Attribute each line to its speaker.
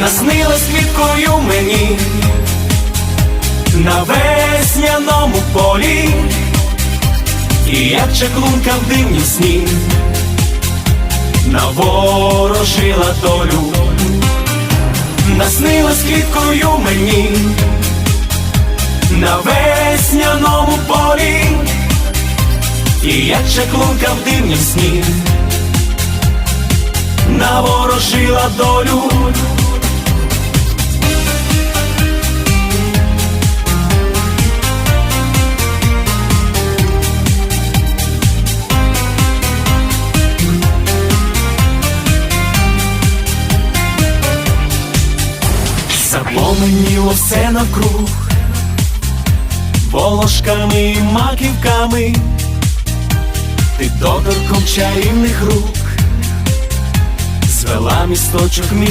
Speaker 1: наснилась квіткою мені. На весняному полі, і як чаклунка в дивнім сні. Наворожила долю, наснилась квіткою мені. На весняному полі, і як чаклунка в дивнім сні. Наворожила долю. Запоменіло все навкруг, волошками і маківками, ти доторком чарівних рук, звела місточок між